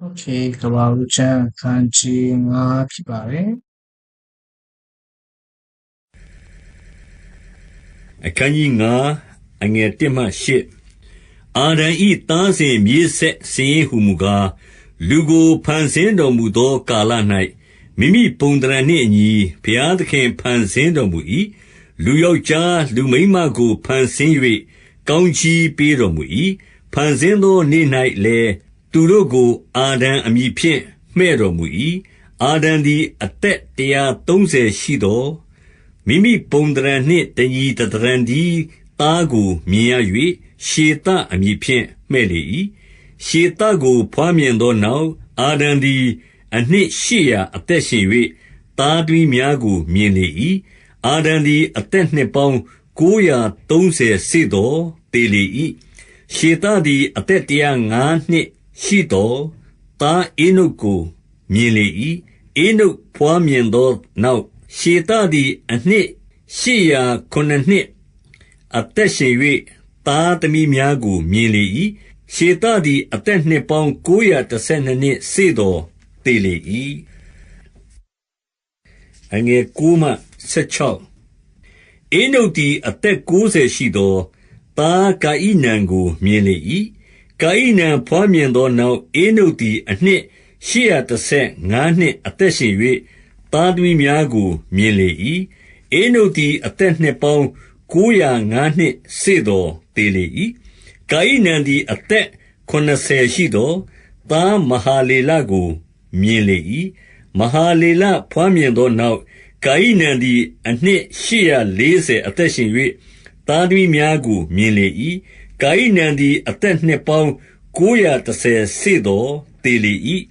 โอเคကဘာဦးချမ်းခန်းကြီး9ဖြစ်ပါတယ် အခန်းကြီး9အငယ်1မှ8အာဒံဤသားစဉ်မြေးဆက်စင်ဟုမူကားလူကိုဖန်ဆင်းတော်မူသောကာလ၌မိမိပုံတရံနှင့်အညီဘုရားသခင်ဖန်ဆင်းတော်မူ၏လူယောက်ျားလူမိန်းမကိုဖန်ဆင်း၍ကောင်းချီးပေးတော်မူ၏ဖန်ဆင်းသောနေ့၌လည်း သူတို့ကို အာဒံအမည်ဖြင့် မှဲ့တော်မူ၏အာဒံသည် အသက်130ရှိသောမိမိပုံတရံနှင့် တညီတတရံဒီသားကို မြင်ရ၍ရှေတအမည်ဖြင့် မှဲ့လေ၏ရှေတကိုဖွားမြင်သောနောက် အာဒံသည် အနှစ်800အသက်ရှင်၍သားတွင်များကို မြင်လေ၏အာဒံသည် အသက်နှစ်ပေါင်း930စေသောတေလေ၏ရှေတသည် အသက်105နှစ် ရှိသောသားအေနုတ်ကို မြင်လေ၏အေနုတ်ဖွားမြင်သောနောက် ရှေတသည် အနှစ်ရှစ်ရာခုနစ်နှစ် အသက်ရှင်၍သားသမီးများကို မြင်လေ၏ရှေတသည် အသက်နှစ်ပေါင်း912နှစ်စေသောတေလေ၏အငယ်9မှ16အေနုတ်သည် အသက်90ရှိသောသားကာဣနန်ကို မြင်လေ၏ ကာဣနန်ဖွားမြင်သောနောက်အေနုတ်သည် အနှစ်835နှစ်အသက်ရှင်၍သားသမီးများကို မြင်လေ၏အေနုတ်သည် အသက်နှစ်ပေါင်း905နှစ်စေသောတေလေ၏ကာဣနန်သည် အသက်80ရှိသောသားမဟာလေလကို မြင်လေ၏မဟာလေလဖွားမြင်သောနောက် ကာဣနန်သည် အနှစ်840အသက်ရှင်၍သားသမီးများကို မြင်လေ၏ ကာဣနန်သည် အသက်နှစ်ပေါင်း930စေသောတေလေ၏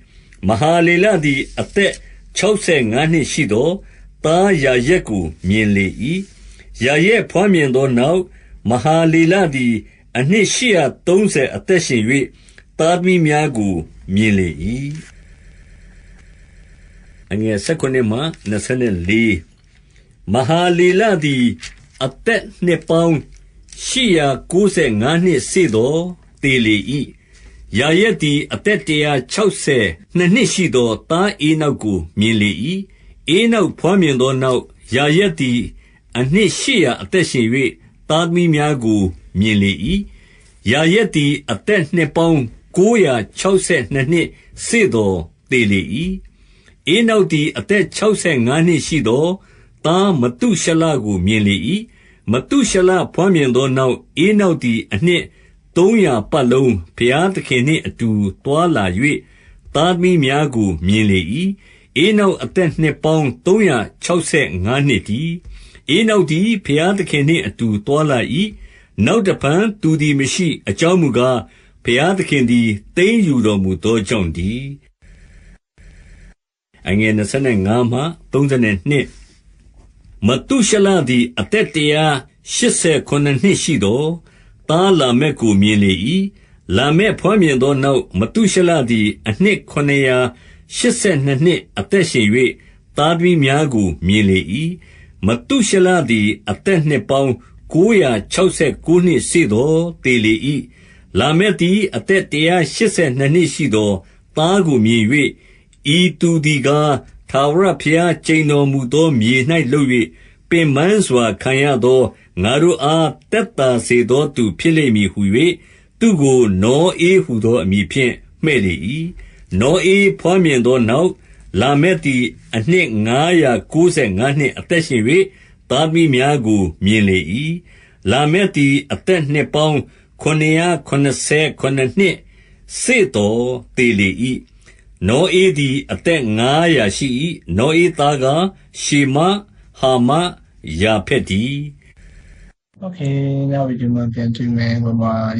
မဟာလေလသည် အသက်65နှစ်ရှိသောသားယာရက်ကို မြင်လေ၏ယာရက်ဖွားမြင်သောနောက် မဟာလေလသည် အနှစ်830အသက်ရှင်၍သားသမီးများကို မြင်လေ၏အငယ်16မှ24မဟာလေလသည် အသက်နှစ်ပေါင်း 895နှစ်စေသောတေလေ၏ယာရက်သည် အသက်160နှစ်နှစ်ရှိသော သားအေနောက်ကို မြင်လေ၏အေနောက်ဖွားမြင်သောနောက် ယာရက်သည် အနှစ်800အသက်ရှင်၍သားသမီးများကို မြင်လေ၏ယာရက်သည် အသက်နှစ်ပေါင်း962နှစ်စေသောတေလေ၏အေနောက်သည် အသက်65နှစ်ရှိသောသားမတုရှလကို မြင်လေ၏ မတုရှလဖွားမြင်သောနောက်အေနောက်သည် အနှစ်300ပတ်လုံး ဘုရားသခင်နှင့်အတူတွာလာ၍သားသမီးများကို မြင်လေ၏အေနောက်အသက်နှစ်ပေါင်း365နှစ်တည်းအေနောက်သည် ဘုရားသခင်နှင့်အတူတွာလာ၏နောက်တဖန် သူသည်မရှိ အကြောင်းမူကား ဘုရားသခင်သည် သိမ်းယူတော်မူသောကြောင့်တည်းအငယ်25 မှ32မတုရှလသည် အသက်တရား89နှစ်ရှိသောသားလာမက်ကို မြင်လေ၏လာမက်ဖွားမြင်သောနောက်မတုရှလသည် အနှစ်982နှစ် အသက်ရှင်၍သားသမီးများကို မြင်လေ၏မတုရှလသည် အသက်နှစ်ပေါင်း969နှစ်စေသောတေလေ၏လာမက်သည် အသက်182နှစ်ရှိသောသားကိုမြင်၍ဤသူသည်ကား ထာဝရဘုရားကျိန်တော်မူသော မြေ၌လှုပ်၍ပင်ပန်းစွာ ခံရသော ငါတို့အား သက်သာစေသောသူ ဖြစ်လိမ့်မည်ဟု၍သူကို နောအေဟုသော အမည်ဖြင့် မှဲ့လေ၏နောအေဖွားမြင်သောနောက် လာမက်သည် အနှစ်995နှစ် အသက်ရှင်၍သားသမီးများကို မြင်လေ၏လာမက်သည် အသက်နှစ်ပေါင်း989နှစ်စေတော်တည်လေ၏ နောဧသည် အသက်ငါးရာရှိ၏။နောဧသားကား ရှေမ၊ဟာမ၊ယာဖက်တည်း။ Okay, now we do more than two men were my